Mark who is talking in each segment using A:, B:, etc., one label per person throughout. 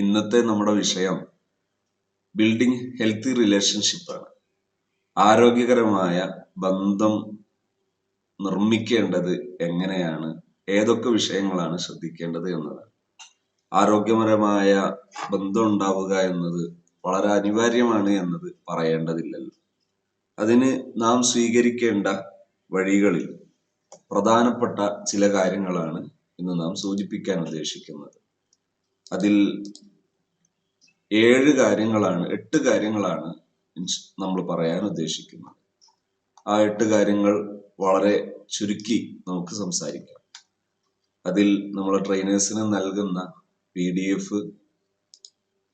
A: ഇന്നത്തെ നമ്മുടെ വിഷയം ബിൽഡിംഗ് ഹെൽത്തി റിലേഷൻഷിപ്പ് ആണ്. ആരോഗ്യകരമായ ബന്ധം നിർമ്മിക്കേണ്ടത് എങ്ങനെയാണ്? ഏതൊക്കെ വിഷയങ്ങളാണ് ശ്രദ്ധിക്കേണ്ടത് എന്നതാണ് ആരോഗ്യപരമായ ബന്ധം ഉണ്ടാവുക എന്നത് വളരെ അനിവാര്യമാണ് എന്നത് പറയേണ്ടതില്ലല്ലോ. അതിന് നാം സ്വീകരിക്കേണ്ട വഴികളിൽ പ്രധാനപ്പെട്ട ചില കാര്യങ്ങളാണ് ഇന്ന് നാം സൂചിപ്പിക്കാൻ ഉദ്ദേശിക്കുന്നത്. അതിൽ ഏഴ് കാര്യങ്ങളാണ് എട്ട് കാര്യങ്ങളാണ് നമ്മൾ പറയാൻ ഉദ്ദേശിക്കുന്നത്. ആ എട്ട് കാര്യങ്ങൾ വളരെ ചുരുക്കി നമുക്ക് സംസാരിക്കാം. അതിൽ നമ്മൾ ട്രെയിനേഴ്സിന് നൽകുന്ന പി ഡി എഫ്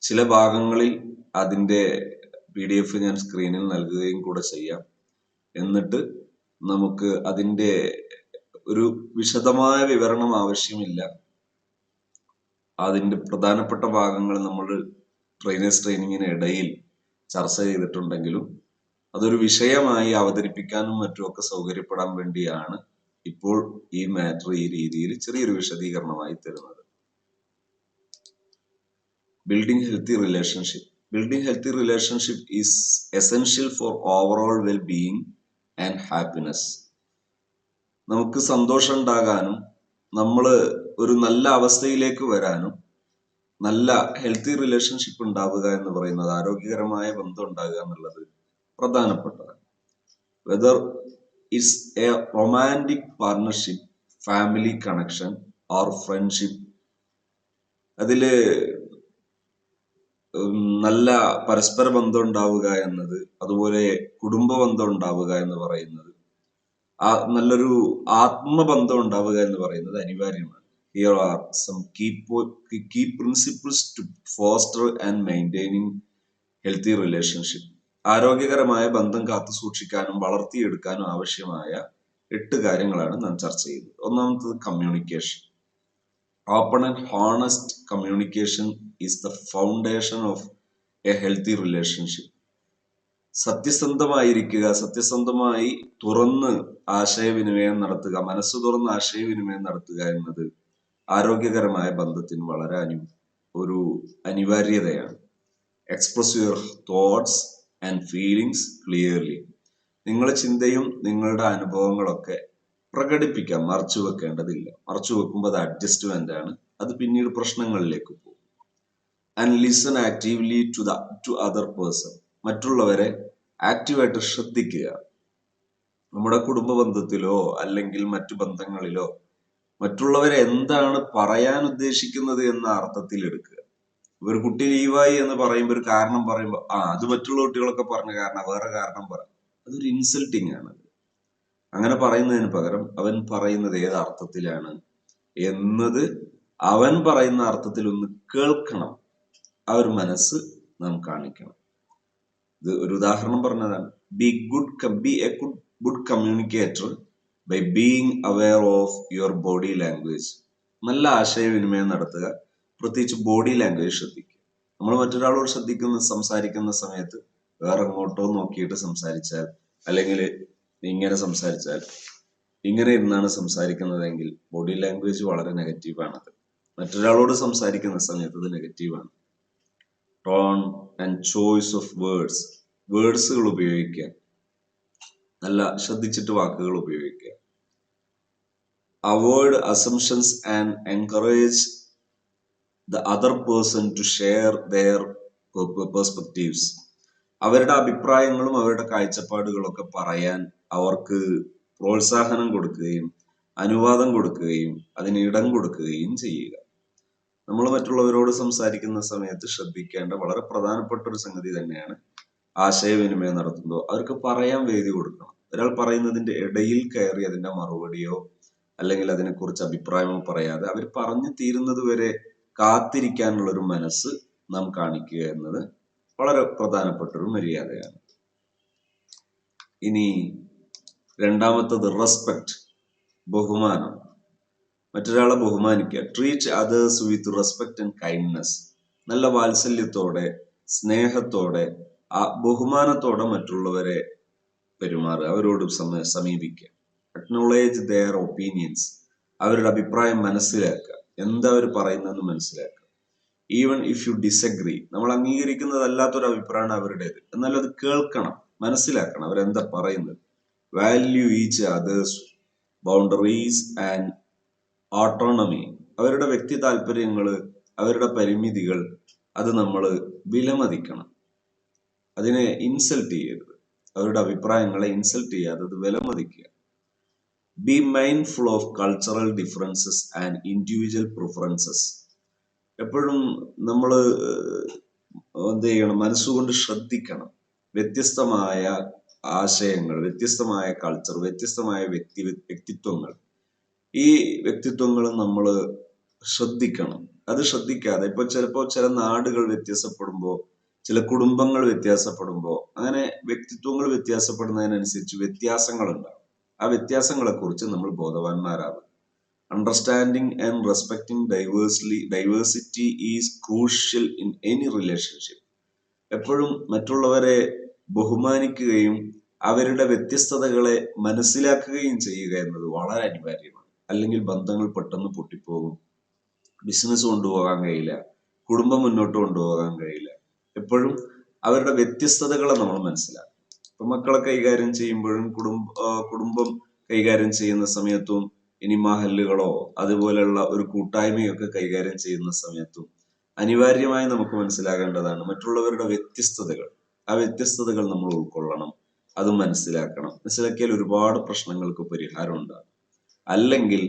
A: ചില ഭാഗങ്ങളിൽ അതിന്റെ പി ഡി എഫ് ഞാൻ സ്ക്രീനിൽ നൽകുകയും കൂടെ ചെയ്യാം. എന്നിട്ട് നമുക്ക് അതിന്റെ ഒരു വിശദമായ വിവരണം ആവശ്യമില്ല. അതിന്റെ പ്രധാനപ്പെട്ട ഭാഗങ്ങൾ നമ്മൾ ട്രെയിനേഴ്സ് ട്രെയിനിങ്ങിന് ഇടയിൽ ചർച്ച ചെയ്തിട്ടുണ്ടെങ്കിലും അതൊരു വിഷയമായി അവതരിപ്പിക്കാനും മറ്റുമൊക്കെ സൗകര്യപ്പെടാൻ വേണ്ടിയാണ് ഇപ്പോൾ ഈ മാറ്റർ ഈ രീതിയിൽ ചെറിയൊരു വിശദീകരണമായി തരുന്നത്. Building healthy relationship building healthy relationship is essential for overall well being and happiness നമുക്ക് സന്തോഷം ഉണ്ടാകാനും നമ്മൾ ഒരു നല്ല അവസ്ഥയിലേക്ക് വരാനും നല്ല ഹെൽത്തി റിലേഷൻഷിപ്പ് ഉണ്ടാവുക എന്ന് പറയുന്നത് ആരോഗ്യകരമായ ബന്ധം ഉണ്ടാകുക എന്നുള്ളത് പ്രധാനപ്പെട്ടതാണ്. Whether it's a romantic partnership family connection or friendship അതിൽ നല്ല പരസ്പര ബന്ധം ഉണ്ടാവുക എന്നത് അതുപോലെ കുടുംബ ബന്ധം ഉണ്ടാവുക എന്ന് പറയുന്നത് ആ നല്ലൊരു ആത്മബന്ധം ഉണ്ടാവുക എന്ന് പറയുന്നത് അനിവാര്യമാണ്. Here are some key, key principles to foster and maintaining healthy relationship. ആരോഗ്യകരമായ ബന്ധം കാത്തു സൂക്ഷിക്കാനും വളർത്തിയെടുക്കാനും ആവശ്യമായ എട്ട് കാര്യങ്ങളാണ് നാം ചർച്ച ചെയ്തത് ഒന്നാമത്തത് communication open and honest communication is the foundation of a healthy relationship സത്യസന്ധമായിരിക്കുക സത്യസന്ധമായി തുറന്ന് ആശയവിനിമയം നടത്തുക മനസ്സ് തുറന്ന് ആശയവിനിമയം നടത്തുക എന്നത് ആരോഗ്യകരമായ ബന്ധത്തിന് വളരെ അനു ഒരു അനിവാര്യതയാണ്. Express your thoughts and feelings clearly നിങ്ങളുടെ ചിന്തയും നിങ്ങളുടെ അനുഭവങ്ങളൊക്കെ പ്രകടിപ്പിക്കാം മറച്ചു വെക്കേണ്ടതില്ല മറച്ചു വെക്കുമ്പോൾ അത് അഡ്ജസ്റ്റ്മെന്റ് ആണ്. അത് പിന്നീട് പ്രശ്നങ്ങളിലേക്ക് പോകും. And listen actively to the to other person മറ്റുള്ളവരെ ആക്റ്റീവായിട്ട് ശ്രദ്ധിക്കുക. നമ്മുടെ കുടുംബ ബന്ധത്തിലോ അല്ലെങ്കിൽ മറ്റു ബന്ധങ്ങളിലോ മറ്റുള്ളവരെ എന്താണ് പറയാൻ ഉദ്ദേശിക്കുന്നത് എന്ന അർത്ഥത്തിൽ എടുക്കുക. ഒരു കുട്ടി ലീവായി എന്ന് പറയുമ്പോൾ ഒരു കാരണം പറയുമ്പോൾ ആ അത് മറ്റുള്ള കുട്ടികളൊക്കെ പറഞ്ഞ കാരണം വേറെ കാരണം പറ. അതൊരു ഇൻസൾട്ടിങ് ആണ്. അങ്ങനെ പറയുന്നതിന് പകരം അവൻ പറയുന്നത് ഏത് അർത്ഥത്തിലാണ് എന്നത് അവൻ പറയുന്ന അർത്ഥത്തിൽ ഒന്ന് കേൾക്കണം. ആ ഒരു മനസ്സ് നാം കാണിക്കണം. ഇത് ഒരു ഉദാഹരണം പറഞ്ഞതാണ്. Be good be a good good communicator by being aware of your body language നല്ല ആശയവിനിമയം നടത്തുക. പ്രത്യേകിച്ച് ബോഡി ലാംഗ്വേജ് ശ്രദ്ധിക്കുക. നമ്മൾ മറ്റൊരാളോട് ശ്രദ്ധിക്കുന്ന സംസാരിക്കുന്ന സമയത്ത് വേറെ എങ്ങോട്ടോ നോക്കിയിട്ട് സംസാരിച്ചാൽ അല്ലെങ്കിൽ ഇങ്ങനെ സംസാരിച്ചാൽ ഇങ്ങനെ ഇരുന്നാണ് സംസാരിക്കുന്നതെങ്കിൽ ബോഡി ലാംഗ്വേജ് വളരെ നെഗറ്റീവാണത് മറ്റൊരാളോട് സംസാരിക്കുന്ന സമയത്ത് അത് നെഗറ്റീവാണ് tone and choice of words വേർഡ്സുകൾ ഉപയോഗിക്കുക. നല്ല ശ്രദ്ധിച്ചിട്ട് വാക്കുകൾ ഉപയോഗിക്കുക. Avoid assumptions and encourage the other person to share their perspectives അവരുടെ അഭിപ്രായങ്ങളും അവരുടെ കാഴ്ചപ്പാടുകളൊക്കെ പറയാൻ അവർക്ക് പ്രോത്സാഹനം കൊടുക്കുകയും അനുവാദം കൊടുക്കുകയും അതിന് ഇടം കൊടുക്കുകയും ചെയ്യുക. നമ്മൾ മറ്റുള്ളവരോട് സംസാരിക്കുന്ന സമയത്ത് ശ്രദ്ധിക്കേണ്ട വളരെ പ്രധാനപ്പെട്ട ഒരു സംഗതി തന്നെയാണ് ആശയവിനിമയം നടത്തുമ്പോൾ അവർക്ക് പറയാൻ വേദി കൊടുക്കണം. ഒരാൾ പറയുന്നതിന്റെ ഇടയിൽ കയറി അതിന്റെ മറുപടിയോ അല്ലെങ്കിൽ അതിനെക്കുറിച്ച് അഭിപ്രായമോ പറയാതെ അവർ പറഞ്ഞു തീരുന്നത് വരെ കാത്തിരിക്കാനുള്ള ഒരു മനസ്സ് നാം കാണിക്കുക എന്നത് വളരെ പ്രധാനപ്പെട്ട ഒരു മര്യാദയാണ്. ഇനി രണ്ടാമത്തത് റെസ്പെക്ട് ബഹുമാനം. മറ്റൊരാളെ ബഹുമാനിക്കുക. Treat others with respect and kindness നല്ല വാത്സല്യത്തോടെ സ്നേഹത്തോടെ ആ ബഹുമാനത്തോടെ മറ്റുള്ളവരെ പെരുമാറുക അവരോട് സമീപിക്കുക. അക്നോളേജ് ദെയർ ഒപ്പീനിയൻസ് അവരുടെ അഭിപ്രായം മനസ്സിലാക്കുക. എന്താ അവർ പറയുന്നതെന്ന് മനസ്സിലാക്കുക. ഈവൻ ഇഫ് യു ഡിസഗ്രി നമ്മൾ അംഗീകരിക്കുന്നതല്ലാത്തൊരു അഭിപ്രായമാണ് അവരുടേത്. എന്നാലും അത് കേൾക്കണം മനസ്സിലാക്കണം അവരെന്താ പറയുന്നത്. Value each other's boundaries and autonomy അവരുടെ വ്യക്തി താല്പര്യങ്ങൾ അവരുടെ പരിമിതികൾ അത് നമ്മൾ വിലമതിക്കണം. അതിനെ ഇൻസൾട്ട് ചെയ്യരുത്. അവരുടെ അഭിപ്രായങ്ങളെ ഇൻസൾട്ട് ചെയ്യാതെ അത് വിലമതിക്കുക. Be mindful of cultural differences and individual preferences എപ്പോഴും നമ്മൾ എന്ത് ചെയ്യണം? മനസ്സുകൊണ്ട് ശ്രദ്ധിക്കണം. വ്യത്യസ്തമായ ആശയങ്ങൾ വ്യത്യസ്തമായ കൾച്ചർ വ്യത്യസ്തമായ വ്യക്തി വ്യക്തിത്വങ്ങൾ. ഈ വ്യക്തിത്വങ്ങൾ നമ്മൾ ശ്രദ്ധിക്കണം. അത് ശ്രദ്ധിക്കാതെ ഇപ്പൊ ചിലപ്പോ ചില നാടുകൾ വ്യത്യാസപ്പെടുമ്പോൾ ചില കുടുംബങ്ങൾ വ്യത്യാസപ്പെടുമ്പോൾ അങ്ങനെ വ്യക്തിത്വങ്ങൾ വ്യത്യാസപ്പെടുന്നതിനനുസരിച്ച് വ്യത്യാസങ്ങൾ ഉണ്ടാവും ആ വ്യത്യാസങ്ങളെ കുറിച്ച് നമ്മൾ ബോധവാന്മാരാകും understanding and respecting diversely diversity is crucial in any relationship എപ്പോഴും മറ്റുള്ളവരെ ബഹുമാനിക്കുകയും അവരുടെ വ്യത്യസ്തതകളെ മനസ്സിലാക്കുകയും ചെയ്യുക എന്നത് വളരെ അനിവാര്യമാണ്. അല്ലെങ്കിൽ ബന്ധങ്ങൾ പെട്ടെന്ന് പൊട്ടിപ്പോകും. ബിസിനസ് കൊണ്ടുപോകാൻ കഴിയില്ല. കുടുംബം മുന്നോട്ട് കൊണ്ടുപോകാൻ കഴിയില്ല. എപ്പോഴും അവരുടെ വ്യത്യസ്തതകളെ നമ്മൾ മനസ്സിലാക്കും ഇപ്പൊ മക്കളെ കൈകാര്യം ചെയ്യുമ്പോഴും കുടുംബ കുടുംബം കൈകാര്യം ചെയ്യുന്ന സമയത്തും ഇനി മഹല്ലുകളോ അതുപോലെയുള്ള ഒരു കൂട്ടായ്മയൊക്കെ കൈകാര്യം ചെയ്യുന്ന സമയത്തും അനിവാര്യമായി നമുക്ക് മനസ്സിലാകേണ്ടതാണ് മറ്റുള്ളവരുടെ വ്യത്യസ്തതകൾ. ആ വ്യത്യസ്തതകൾ നമ്മൾ ഉൾക്കൊള്ളണം അത് മനസ്സിലാക്കണം. മനസ്സിലാക്കിയാൽ ഒരുപാട് പ്രശ്നങ്ങൾക്ക് പരിഹാരം ഉണ്ടാകും അല്ലെങ്കിൽ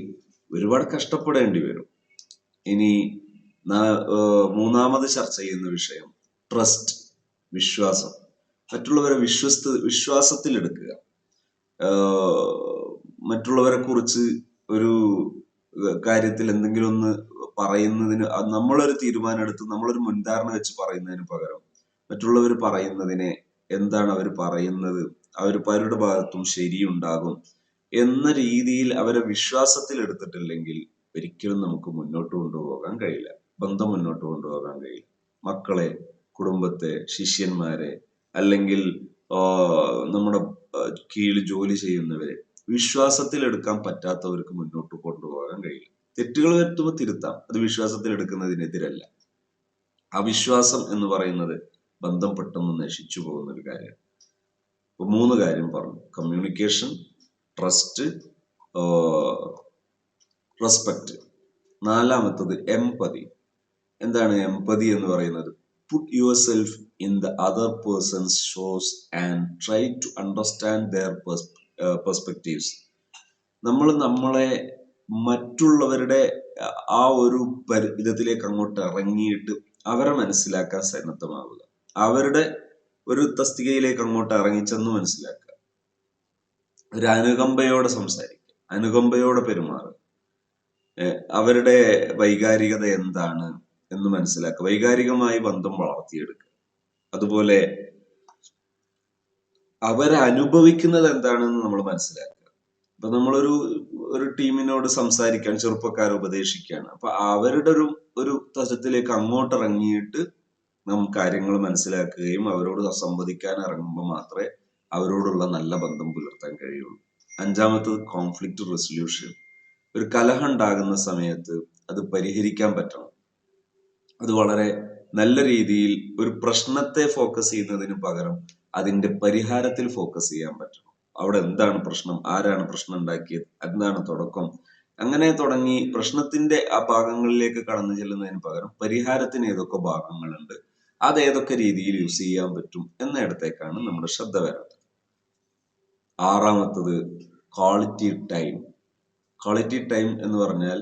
A: ഒരുപാട് കഷ്ടപ്പെടേണ്ടി വരും. ഇനി മൂന്നാമത് ചർച്ച ചെയ്യുന്ന വിഷയം ട്രസ്റ്റ് വിശ്വാസം. മറ്റുള്ളവരെ വിശ്വസ്ത വിശ്വാസത്തിൽ എടുക്കുക മറ്റുള്ളവരെ കുറിച്ച് ഒരു കാര്യത്തിൽ എന്തെങ്കിലും ഒന്ന് പറയുന്നതിന് നമ്മളൊരു തീരുമാനം എടുത്ത് നമ്മളൊരു മുൻധാരണ വെച്ച് പറയുന്നതിന് പകരം മറ്റുള്ളവർ പറയുന്നതിനെ എന്താണ് അവർ പറയുന്നത് അവർ പലരുടെ ഭാഗത്തും ശരിയുണ്ടാകും എന്ന രീതിയിൽ അവരെ വിശ്വാസത്തിൽ എടുത്തിട്ടില്ലെങ്കിൽ ഒരിക്കലും നമുക്ക് മുന്നോട്ട് കൊണ്ടുപോകാൻ കഴിയില്ല. ബന്ധം മുന്നോട്ട് കൊണ്ടുപോകാൻ കഴിയില്ല. മക്കളെ കുടുംബത്തെ ശിഷ്യന്മാരെ അല്ലെങ്കിൽ നമ്മുടെ കീഴിൽ ജോലി ചെയ്യുന്നവരെ വിശ്വാസത്തിൽ എടുക്കാൻ പറ്റാത്തവർക്ക് മുന്നോട്ട് കൊണ്ടുപോകാൻ കഴിയില്ല. തെറ്റുകൾ വരുത്തുമ്പോൾ തിരുത്താം. അത് വിശ്വാസത്തിൽ എടുക്കുന്നതിനെതിരല്ല. അവിശ്വാസം എന്ന് പറയുന്നത് ബന്ധം പെട്ടെന്ന് നശിച്ചു പോകുന്ന ഒരു കാര്യമാണ്. ഇപ്പൊ മൂന്ന് കാര്യം പറഞ്ഞു. കമ്മ്യൂണിക്കേഷൻ ട്രസ്റ്റ് റെസ്പെക്ട് നാലാമത്തത് എംപതി എന്താണ് എംപതി എന്ന് പറയുന്നത്? Put yourself in the other person's shoes and try to understand their perspectives. നമ്മൾ നമ്മളെ മറ്റുള്ളവരുടെ ആ ഒരു വിധത്തിലേക്ക് അങ്ങോട്ട് ഇറങ്ങിയിട്ട് അവരെ മനസ്സിലാക്കാൻ സന്നദ്ധമാവുക. അവരുടെ ഒരു തസ്തികയിലേക്ക് അങ്ങോട്ട് ഇറങ്ങിച്ചെന്ന് മനസ്സിലാക്കുക. ഒരു അനുകമ്പയോടെ സംസാരിക്കുക. അനുകമ്പയോടെ പെരുമാറുക. അവരുടെ വൈകാരികത എന്താണ് എന്ന് മനസ്സിലാക്കുക. വൈകാരികമായി ബന്ധം വളർത്തിയെടുക്കുക. അതുപോലെ അവരനുഭവിക്കുന്നത് എന്താണെന്ന് നമ്മൾ മനസ്സിലാക്കുക. ഇപ്പൊ നമ്മളൊരു ഒരു ടീമിനോട് സംസാരിക്കാൻ ചെറുപ്പക്കാരെ ഉപദേശിക്കുകയാണ്. അപ്പൊ അവരുടെ ഒരു ഒരു തരത്തിലേക്ക് അങ്ങോട്ട് ഇറങ്ങിയിട്ട് നാം കാര്യങ്ങൾ മനസ്സിലാക്കുകയും അവരോട് സംവദിക്കാൻ ഇറങ്ങുമ്പോൾ മാത്രമേ അവരോടുള്ള നല്ല ബന്ധം പുലർത്താൻ കഴിയുള്ളൂ. അഞ്ചാമത്തത് കോൺഫ്ലിക്റ്റ് റെസൊല്യൂഷൻ ഒരു കലഹം ഉണ്ടാകുന്ന സമയത്ത് അത് പരിഹരിക്കാൻ പറ്റണം. അത് വളരെ നല്ല രീതിയിൽ ഒരു പ്രശ്നത്തെ ഫോക്കസ് ചെയ്യുന്നതിന് പകരം അതിന്റെ പരിഹാരത്തിൽ ഫോക്കസ് ചെയ്യാൻ പറ്റണം. അവിടെ എന്താണ് പ്രശ്നം? ആരാണ് പ്രശ്നം ഉണ്ടാക്കിയത്? എന്താണ് തുടക്കം? അങ്ങനെ തുടങ്ങി പ്രശ്നത്തിന്റെ ആ ഭാഗങ്ങളിലേക്ക് കടന്നു ചെല്ലുന്നതിന് പകരം പരിഹാരത്തിന് ഏതൊക്കെ ഭാഗങ്ങളുണ്ട്? അത് ഏതൊക്കെ രീതിയിൽ യൂസ് ചെയ്യാൻ പറ്റും എന്നിടത്തേക്കാണ് നമ്മുടെ ശ്രദ്ധ വരേണ്ടത് ആറാമത്തത് ക്വാളിറ്റി ടൈം ക്വാളിറ്റി ടൈം എന്ന് പറഞ്ഞാൽ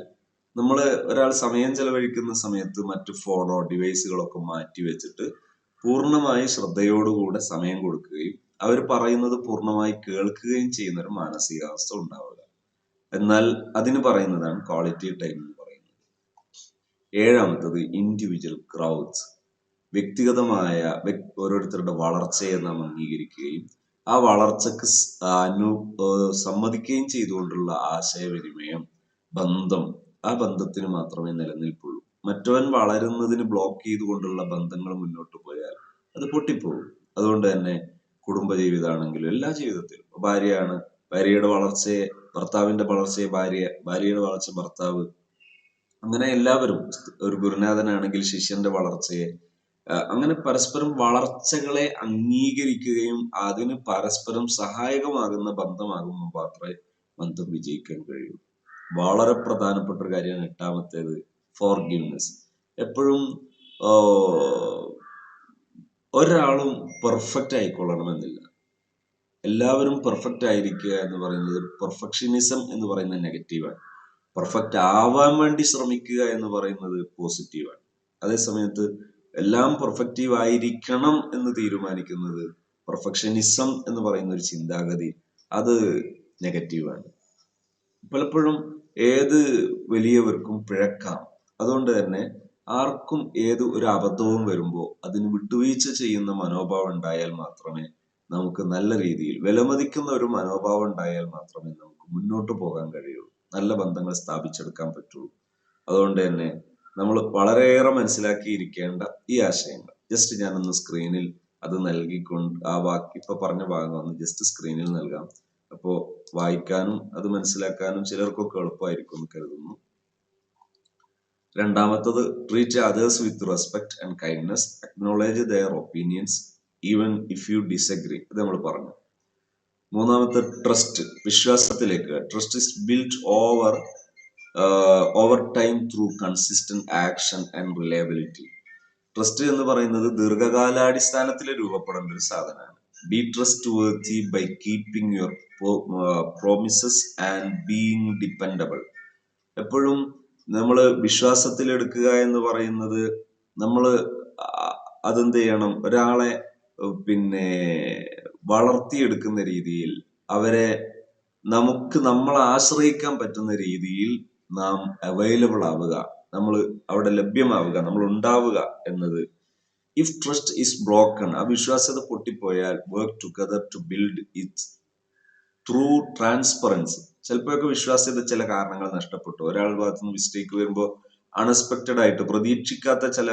A: നമ്മൾ ഒരാൾ സമയം ചെലവഴിക്കുന്ന സമയത്ത് മറ്റു ഫോണോ ഡിവൈസുകളൊക്കെ മാറ്റി വെച്ചിട്ട് പൂർണമായി ശ്രദ്ധയോടുകൂടെ സമയം കൊടുക്കുകയും അവർ പറയുന്നത് പൂർണമായി കേൾക്കുകയും ചെയ്യുന്ന ഒരു മാനസികാവസ്ഥ ഉണ്ടാവുക. എന്നാൽ അതിന് പറയുന്നതാണ് ക്വാളിറ്റി ടൈം എന്ന് പറയുന്നത്. ഏഴാമത്തത് ഇൻഡിവിജ്വൽ ക്രൗഡ്സ് വ്യക്തിഗതമായ ഓരോരുത്തരുടെ വളർച്ചയെ നാം അംഗീകരിക്കുകയും ആ വളർച്ചക്ക് അനു സമ്മതിക്കുകയും ചെയ്തുകൊണ്ടുള്ള ആശയവിനിമയം ബന്ധം ആ ബന്ധത്തിന് മാത്രമേ നിലനിൽപ്പുള്ളൂ. മറ്റവൻ വളരുന്നതിന് ബ്ലോക്ക് ചെയ്തുകൊണ്ടുള്ള ബന്ധങ്ങൾ മുന്നോട്ട് പോയാൽ അത് പൊട്ടിപ്പോകും. അതുകൊണ്ട് തന്നെ കുടുംബജീവിതമാണെങ്കിലും എല്ലാ ജീവിതത്തിലും. ഭാര്യയാണ് ഭാര്യയുടെ വളർച്ചയെ ഭർത്താവിന്റെ വളർച്ചയെ ഭാര്യ ഭാര്യയുടെ വളർച്ച ഭർത്താവ് അങ്ങനെ എല്ലാവരും ഒരു ഗുരുനാഥനാണെങ്കിൽ ശിഷ്യന്റെ വളർച്ചയെ അങ്ങനെ പരസ്പരം വളർച്ചകളെ അംഗീകരിക്കുകയും അതിന് പരസ്പരം സഹായകമാകുന്ന ബന്ധമാകുമ്പോൾ മാത്രമേ ബന്ധം വിജയിക്കാൻ കഴിയൂ. വളരെ പ്രധാനപ്പെട്ട ഒരു കാര്യമാണ് എട്ടാമത്തേത് ഫോർഗിവ്നെസ് എപ്പോഴും ഒരാളും പെർഫെക്റ്റ് ആയിക്കൊള്ളണമെന്നില്ല. എല്ലാവരും പെർഫെക്റ്റ് ആയിരിക്കുക എന്ന് പറയുന്നത് പെർഫെക്ഷനിസം എന്ന് പറയുന്നത് നെഗറ്റീവാണ് പെർഫെക്റ്റ് ആവാൻ വേണ്ടി ശ്രമിക്കുക എന്ന് പറയുന്നത് പോസിറ്റീവാണ് അതേ സമയത്ത് എല്ലാം പെർഫെക്റ്റീവ് ആയിരിക്കണം എന്ന് തീരുമാനിക്കുന്നത് പെർഫെക്ഷനിസം എന്ന് പറയുന്ന ഒരു ചിന്താഗതി അത് നെഗറ്റീവാണ് പലപ്പോഴും ഏത് വലിയവർക്കും പിഴക്കാം. അതുകൊണ്ട് തന്നെ ആർക്കും ഏത് ഒരു അബദ്ധവും വരുമ്പോൾ അതിന് വിട്ടുവീഴ്ച ചെയ്യുന്ന മനോഭാവം ഉണ്ടായാൽ മാത്രമേ നമുക്ക് നല്ല രീതിയിൽ വിലമതിക്കുന്ന ഒരു മനോഭാവം ഉണ്ടായാൽ മാത്രമേ നമുക്ക് മുന്നോട്ട് പോകാൻ കഴിയുള്ളൂ നല്ല ബന്ധങ്ങൾ സ്ഥാപിച്ചെടുക്കാൻ പറ്റുള്ളൂ അതുകൊണ്ട് തന്നെ നമ്മൾ വളരെയേറെ മനസ്സിലാക്കിയിരിക്കേണ്ട ഈ ആശയങ്ങൾ. ജസ്റ്റ് ഞാനൊന്ന് സ്ക്രീനിൽ അത് നൽകിക്കൊണ്ട് ആ വാക്ക് ഇപ്പൊ പറഞ്ഞ ഭാഗം ഒന്ന് ജസ്റ്റ് സ്ക്രീനിൽ നൽകാം. വായിക്കാനും അത് മനസ്സിലാക്കാനും ചിലർക്കൊക്കെ എളുപ്പമായിരിക്കും എന്ന് കരുതുന്നു. രണ്ടാമത്തത് treat others with respect and kindness acknowledge their opinions even if you disagree ഇത് നമ്മൾ പറഞ്ഞു. മൂന്നാമത്തെ ട്രസ്റ്റ് വിശ്വാസത്തിലേക്ക്. Trust is build over over time through consistent action and reliability trust എന്ന് പറയുന്നത് ദീർഘകാലാടിസ്ഥാനത്തിൽ രൂപപ്പെടേണ്ട ഒരു സാധനമാണ്. Be trustworthy by keeping your promises and being dependable എപ്പോഴും നമ്മൾ വിശ്വാസത്തിലെടുക്കുക എന്ന് പറയുന്നത് നമ്മൾ അതെന്ത് ചെയ്യണം? ഒരാളെ പിന്നെ വളർത്തിയെടുക്കുന്ന രീതിയിൽ അവരെ നമുക്ക് നമ്മളെ ആശ്രയിക്കാൻ പറ്റുന്ന രീതിയിൽ നാം അവൈലബിൾ ആവുക. നമ്മൾ അവിടെ ലഭ്യമാവുക നമ്മൾ ഉണ്ടാവുക എന്നത്. ഇഫ് ട്രസ്റ്റ് ഇസ് ബ്രോക്കൺ ആ വിശ്വാസ്യത പൊട്ടിപ്പോയാൽ work together to build it through transparency ചിലപ്പോഴൊക്കെ വിശ്വാസ്യത ചില കാരണങ്ങൾ നഷ്ടപ്പെട്ടു. ഒരാളുടെ ഭാഗത്ത് നിന്ന് മിസ്റ്റേക്ക് വരുമ്പോൾ അൺഎക്സ്പെക്റ്റഡ് ആയിട്ട് പ്രതീക്ഷിക്കാത്ത ചില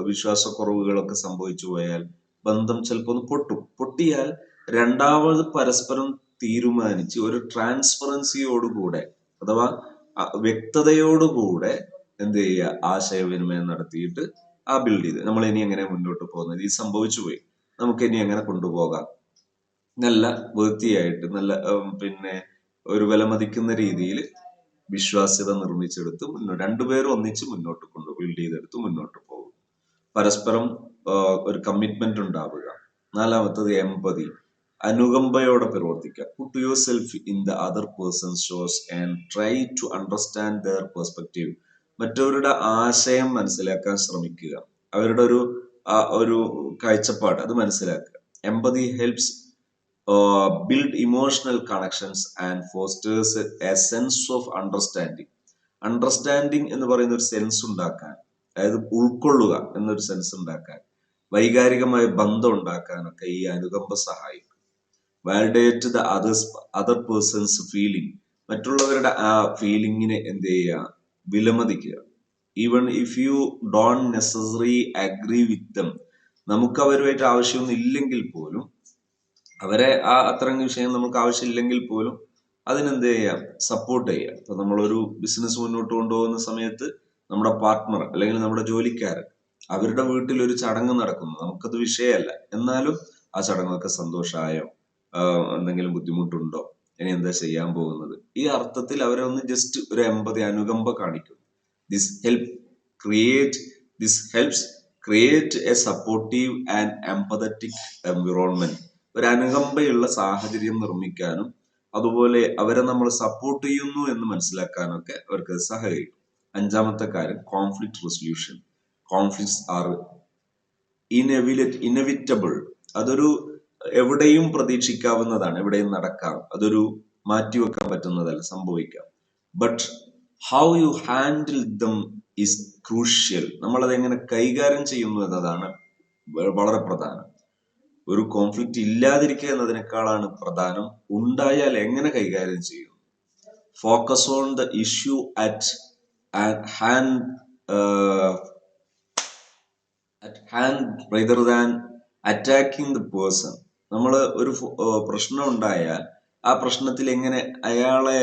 A: വിശ്വാസക്കുറവുകളൊക്കെ സംഭവിച്ചു പോയാൽ ബന്ധം ചിലപ്പോൾ ഒന്ന് പൊട്ടും. പൊട്ടിയാൽ രണ്ടാമത് പരസ്പരം തീരുമാനിച്ച് ഒരു ട്രാൻസ്പെറൻസിയോടുകൂടെ അഥവാ വ്യക്തതയോടുകൂടെ എന്ത് ചെയ്യുക? ആശയവിനിമയം നടത്തിയിട്ട് ആ ബിൽഡ് ചെയ്ത്. നമ്മൾ ഇനി എങ്ങനെ മുന്നോട്ട് പോകുന്നത്? ഇത് സംഭവിച്ചു പോയി. നമുക്ക് ഇനി എങ്ങനെ കൊണ്ടുപോകാം? നല്ല വൃത്തിയായിട്ട് നല്ല പിന്നെ ഒരു വിലമതിക്കുന്ന രീതിയിൽ വിശ്വാസ്യത നിർമ്മിച്ചെടുത്ത് മുന്നോട്ട് രണ്ടുപേരും ഒന്നിച്ച് മുന്നോട്ട് കൊണ്ട് ബിൽഡ് ചെയ്തെടുത്ത് മുന്നോട്ട് പോകും പരസ്പരം ഒരു കമ്മിറ്റ്മെന്റ് ഉണ്ടാവുക. നാലാമത്തത് എമ്പതി അനുകമ്പയോടെ പ്രവർത്തിക്കുക. Put yourself in the other person shoes and try to understand their perspective മറ്റവരുടെ ആശയം മനസ്സിലാക്കാൻ ശ്രമിക്കുക. അവരുടെ ഒരു ഒരു കാഴ്ചപ്പാട് അത് മനസ്സിലാക്കുക. എമ്പതി helps build emotional connections and fosters a sense of understanding. Understanding എന്ന് പറയുന്ന ഒരു സെൻസ് ഉണ്ടാക്കാൻ അതായത് ഉൾക്കൊള്ളുക എന്നൊരു സെൻസ് ഉണ്ടാക്കാൻ വൈകാരികമായ ബന്ധം ഉണ്ടാക്കാനൊക്കെ ഈ അനുകമ്പ സഹായിക്കും. Validate the others other person's feeling മറ്റുള്ളവരുടെ ആ ഫീലിംഗിനെ എന്ത് ചെയ്യുക? വിലമതിക്കുക. Even if you don't necessary agree with them നമുക്ക് അവരുമായിട്ട് ആവശ്യമൊന്നും ഇല്ലെങ്കിൽ പോലും അവരെ ആ അത്തരം വിഷയം നമുക്ക് ആവശ്യമില്ലെങ്കിൽ പോലും അതിനെന്ത് ചെയ്യാം? സപ്പോർട്ട് ചെയ്യാം. ഇപ്പൊ നമ്മളൊരു ബിസിനസ് മുന്നോട്ട് കൊണ്ടുപോകുന്ന സമയത്ത് നമ്മുടെ പാർട്ട്ണർ അല്ലെങ്കിൽ നമ്മുടെ ജോലിക്കാരൻ അവരുടെ വീട്ടിൽ ഒരു ചടങ്ങ് നടക്കുന്നു. നമുക്കത് വിഷയമല്ല. എന്നാലും ആ ചടങ്ങൊക്കെ സന്തോഷമായോ എന്തെങ്കിലും ബുദ്ധിമുട്ടുണ്ടോ? ഇനി എന്താ ചെയ്യാൻ പോകുന്നത്? ഈ അർത്ഥത്തിൽ അവരെ ഒന്ന് ജസ്റ്റ് ഒരു എമ്പതി അനുകമ്പ കാണിക്കും. This help create this helps create a supportive and empathetic environment ഒരു അനുകമ്പയുള്ള സാഹചര്യം നിർമ്മിക്കാനും അതുപോലെ അവരെ നമ്മൾ സപ്പോർട്ട് ചെയ്യുന്നു എന്ന് മനസ്സിലാക്കാനൊക്കെ അവർക്ക് സഹായിക്കും അഞ്ചാമത്തെ കാര്യം കോൺഫ്ലിക്ട് റെസൊല്യൂഷൻ കോൺഫ്ലിക്ട്സ് ആർ ഇനെവിലറ്റ് ഇനവിറ്റബിൾ അതൊരു എവിടെയും പ്രതീക്ഷിക്കാവുന്നതാണ് എവിടെയും നടക്കാം. അതൊരു മാറ്റിവെക്കാൻ പറ്റുന്നതല്ല സംഭവിക്കാം. But how you handle them is crucial നമ്മൾ അതെങ്ങനെ കൈകാര്യം ചെയ്യുന്നു എന്നതാണ് വളരെ പ്രധാനം. ഒരു കോൺഫ്ലിക്റ്റ് ഇല്ലാതിരിക്കുക എന്നതിനേക്കാളാണ് പ്രധാനം. ഉണ്ടായാൽ എങ്ങനെ കൈകാര്യം ചെയ്യും? Focus on the issue at hand at hand rather than attacking the person നമ്മൾ ഒരു പ്രശ്നം ഉണ്ടായാൽ ആ പ്രശ്നത്തിൽ എങ്ങനെ അയാളെ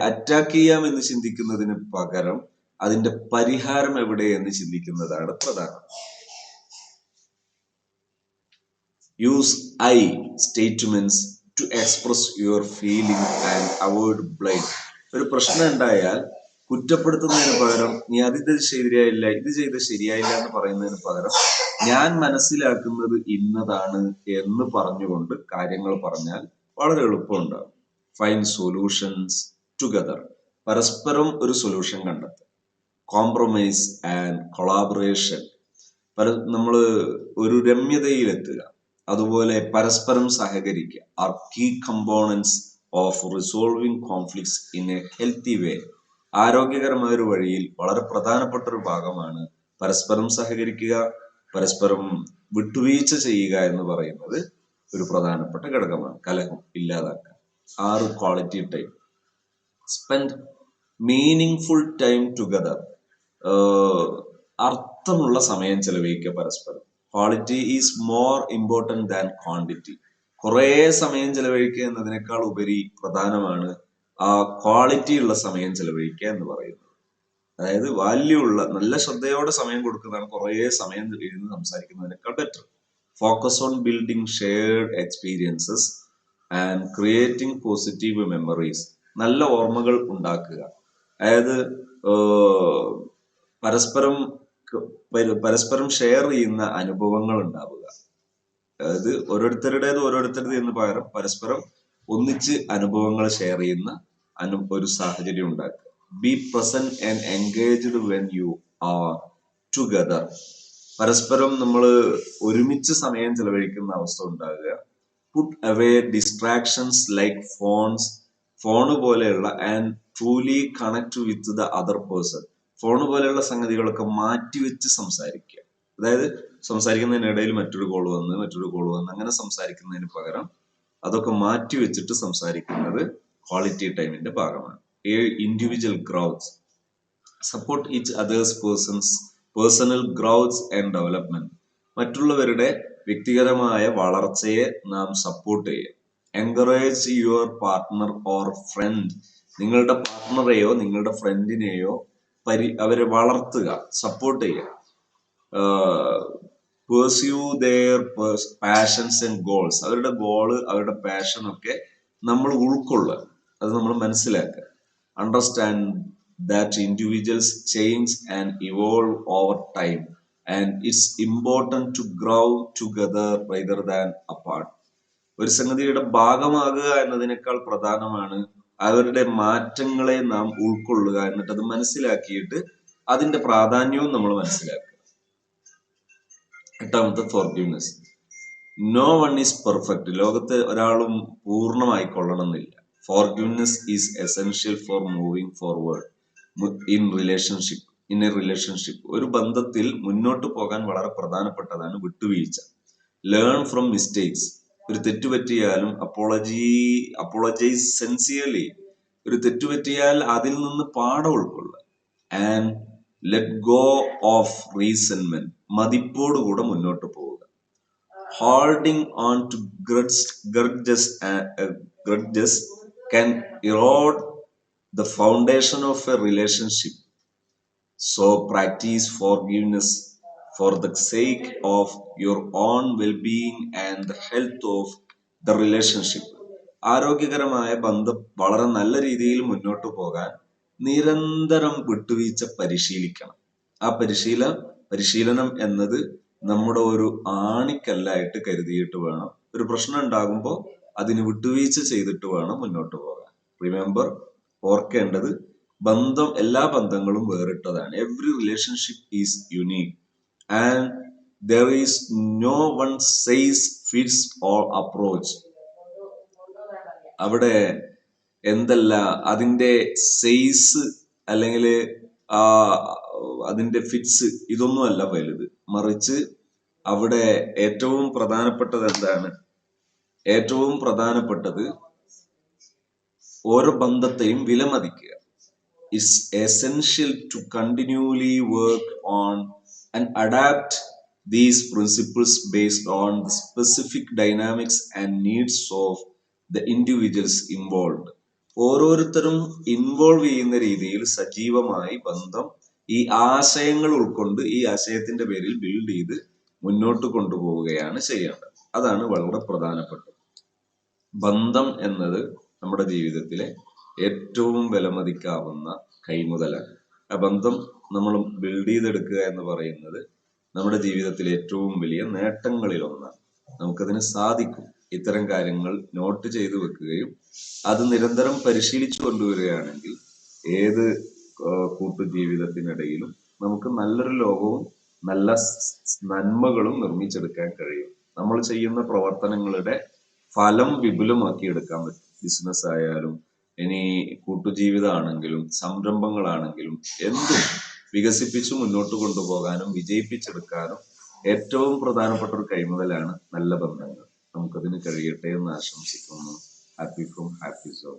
A: അറ്റാക്ക് ചെയ്യാം എന്ന് ചിന്തിക്കുന്നതിന് പകരം അതിന്റെ പരിഹാരം എവിടെ എന്ന് ചിന്തിക്കുന്നതാണ് പ്രധാനം. Use I statements to express your feeling and avoid blind ഒരു പ്രശ്നം ഉണ്ടായാൽ കുറ്റപ്പെടുത്തുന്നതിന് പകരം നീ അത് ഇത് ശരിയായില്ല ഇത് ചെയ്ത് ശരിയായില്ല എന്ന് പറയുന്നതിന് പകരം ഞാൻ മനസ്സിലാക്കുന്നത് ഇന്നതാണ് എന്ന് പറഞ്ഞുകൊണ്ട് കാര്യങ്ങൾ പറഞ്ഞാൽ വളരെ എളുപ്പമുണ്ടാകും. ഫൈൻ സൊല്യൂഷൻസ് ടുഗദർ പരസ്പരം ഒരു സൊല്യൂഷൻ കണ്ടെത്തുക. കോംപ്രമൈസ് ആൻഡ് കൊളാബറേഷൻ പര നമ്മൾ ഒരു രമ്യതയിലെത്തുക. അതുപോലെ പരസ്പരം സഹകരിക്കുക are key components of resolving conflicts in a healthy way ആരോഗ്യകരമായ ഒരു വഴിയിൽ വളരെ പ്രധാനപ്പെട്ട ഒരു ഭാഗമാണ് പരസ്പരം സഹകരിക്കുക പരസ്പരം വിട്ടുവീഴ്ച ചെയ്യുക എന്ന് പറയുന്നത് ഒരു പ്രധാനപ്പെട്ട ഘടകമാണ് കലഹം ഇല്ലാതാക്കുക ആറ് quality time spend meaningful time together അർത്ഥമുള്ള സമയം ചെലവഴിക്കുക പരസ്പരം. Quality is more important than quantity കുറേ സമയം ചെലവഴിക്കുക എന്നതിനേക്കാൾ ഉപരി പ്രധാനമാണ് ആ ക്വാളിറ്റി ഉള്ള സമയം ചെലവഴിക്കുക എന്ന് പറയുന്നത്. അതായത് വാല്യൂ ഉള്ള നല്ല ശ്രദ്ധയോടെ സമയം കൊടുക്കുന്നതാണ് കുറേ സമയം ഇരുന്ന് സംസാരിക്കുന്നതിനേക്കാൾ better focus on building shared experiences and creating positive memories നല്ല ഓർമ്മകൾ ഉണ്ടാക്കുക. അതായത് പരസ്പരം പരസ്പരം ഷെയർ ചെയ്യുന്ന അനുഭവങ്ങൾ ഉണ്ടാവുക അതായത് ഓരോരുത്തരുടേത് ഓരോരുത്തരുടേത് എന്ന് പകരം പരസ്പരം ഒന്നിച്ച് അനുഭവങ്ങൾ ഷെയർ ചെയ്യുന്ന അനു ഒരു സാഹചര്യം ഉണ്ടാക്കുക. Be present and engaged when you are together പരസ്പരം നമ്മൾ ഒരുമിച്ച് സമയം ചെലവഴിക്കുന്ന അവസ്ഥ ഉണ്ടാകുക. Put away distractions like phones phone പോലെയുള്ള and truly connect with the other person phone പോലെയുള്ള സംഗതികളൊക്കെ മാറ്റിവെച്ച് സംസാരിക്കുക. അതായത് സംസാരിക്കുന്നതിനിടയിൽ മറ്റൊരു കോൾ വന്ന് മറ്റൊരു കോൾ വന്ന് അങ്ങനെ സംസാരിക്കുന്നതിന് പകരം അതൊക്കെ മാറ്റി വെച്ചിട്ട് സംസാരിക്കുന്നത് ക്വാളിറ്റി ടൈമിന്റെ ഭാഗമാണ്. ഏഴ് individual growth support each other's person's personal growth and development മറ്റുള്ളവരുടെ വ്യക്തിഗതമായ വളർച്ചയെ നാം സപ്പോർട്ട് ചെയ്യുക. Encourage your partner or friend നിങ്ങളുടെ പാർട്ട്ണറെയോ നിങ്ങളുടെ ഫ്രണ്ടിനെയോ പരി അവരെ വളർത്തുക സപ്പോർട്ട് ചെയ്യുക. Pursue their passions and goals അവരുടെ ഗോൾ അവരുടെ പാഷൻ ഒക്കെ നമ്മൾ ഉൾക്കൊള്ളുക. അത് നമ്മൾ മനസ്സിലാക്കുക. Understand that individuals change and evolve over time and it's important to grow together rather than apart ഒരു സംഗതിയുടെ ഭാഗമാകുക എന്നതിനേക്കാൾ പ്രധാനമാണ് അവരുടെ മാറ്റങ്ങളെ നാം ഉൾക്കൊള്ളുക എന്നിട്ട് അത് മനസ്സിലാക്കിയിട്ട് അതിന്റെ പ്രാധാന്യവും നമ്മൾ മനസ്സിലാക്കുക. എട്ടാമത്തെ forgiveness no one is perfect ലോകത്തെ ഒരാളും പൂർണമായി കൊള്ളണമെന്നില്ല. Forgiveness is essential for moving forward in relationship in a relationship ഒരു ബന്ധത്തിൽ മുന്നോട്ട് പോകാൻ വളരെ പ്രധാനപ്പെട്ടതാണ് വിട്ടുവീഴ്ച. ലേൺ ഫ്രം മിസ്റ്റേക്സ് ഒരു തെറ്റ് പറ്റിയാലും അപ്പോളജി അപ്പോളജൈസ് സെൻസിയർലി ഒരു തെറ്റ് പറ്റിയാൽ അതിൽ നിന്ന് പാഠം ഉൾക്കൊള്ളുക. And let go of resentment മതിപ്പോടുകൂടെ മുന്നോട്ട് പോവുക. Holding on to grudges grudges can erode the foundation of a relationship so practice for forgiveness for the sake of your own well-being and the health of the relationship. ആരോഗ്യകരമായ ബന്ധം വളരെ നല്ല രീതിയിൽ മുന്നോട്ട് പോകാൻ നിരന്തരം വിട്ടുവീഴ്ച പരിശീലിക്കണം. ആ പരിശീല പരിശീലനം എന്നത് നമ്മുടെ ഒരു ആണിക്കല്ലായിട്ട് കരുതിയിട്ട് വേണം. ഒരു പ്രശ്നം ഉണ്ടാകുമ്പോൾ അതിന് വിട്ടുവീഴ്ച ചെയ്തിട്ട് വേണം മുന്നോട്ട് പോകാൻ. റിമെമ്പർ ഓർക്കേണ്ടത് ബന്ധം എല്ലാ ബന്ധങ്ങളും വേറിട്ടതാണ്. Every relationship is unique and there is no one size fits all approach അവിടെ എന്തല്ല അതിന്റെ സൈസ് അല്ലെങ്കിൽ അതിന്റെ ഫിറ്റ്സ് ഇതൊന്നുമല്ല വലുത്. മറിച്ച് അവിടെ ഏറ്റവും പ്രധാനപ്പെട്ടത് എന്താണ്? ഏറ്റവും പ്രധാനപ്പെട്ടത് ഓരോ ബന്ധത്തെയും വിലമതിക്കുക. It's essential to continuously work on and adapt these principles based on the specific dynamics and needs of the individuals involved. ഓരോരുത്തരും ഇൻവോൾവ് ചെയ്യുന്ന രീതിയിൽ സജീവമായി ബന്ധം ഈ ആശയങ്ങൾ ഉൾക്കൊണ്ട് ഈ ആശയത്തിന്റെ പേരിൽ ബിൽഡ് ചെയ്ത് മുന്നോട്ട് കൊണ്ടുപോവുകയാണ് ചെയ്യേണ്ടത്. അതാണ് വളരെ പ്രധാനപ്പെട്ടത്. ബന്ധം എന്നത് നമ്മുടെ ജീവിതത്തിലെ ഏറ്റവും വിലമതിക്കാവുന്ന കൈമുതലാണ്. ആ ബന്ധം നമ്മൾ ബിൽഡ് ചെയ്തെടുക്കുക എന്ന് പറയുന്നത് നമ്മുടെ ജീവിതത്തിലെ ഏറ്റവും വലിയ നേട്ടങ്ങളിൽ ഒന്നാണ് നമുക്കതിന് സാധിക്കും. ഇത്തരം കാര്യങ്ങൾ നോട്ട് ചെയ്തു വെക്കുകയും അത് നിരന്തരം പരിശീലിച്ചു കൊണ്ടുവരികയാണെങ്കിൽ ഏത് കൂട്ടുജീവിതത്തിനിടയിലും നമുക്ക് നല്ലൊരു ലോകവും നല്ല നന്മകളും നിർമ്മിച്ചെടുക്കാൻ കഴിയും. നമ്മൾ ചെയ്യുന്ന പ്രവർത്തനങ്ങളുടെ ഫലം വിപുലമാക്കി എടുക്കാൻ പറ്റും. ബിസിനസ് ആയാലും ഇനി കൂട്ടുജീവിതമാണെങ്കിലും സംരംഭങ്ങളാണെങ്കിലും എന്തും വികസിപ്പിച്ച് മുന്നോട്ട് കൊണ്ടുപോകാനും വിജയിപ്പിച്ചെടുക്കാനും ഏറ്റവും പ്രധാനപ്പെട്ട ഒരു കൈമുതലാണ് നല്ല ബന്ധങ്ങൾ. നമുക്കതിന് കഴിയട്ടെ എന്ന് ആശംസിക്കുന്നു. Happy from happy zone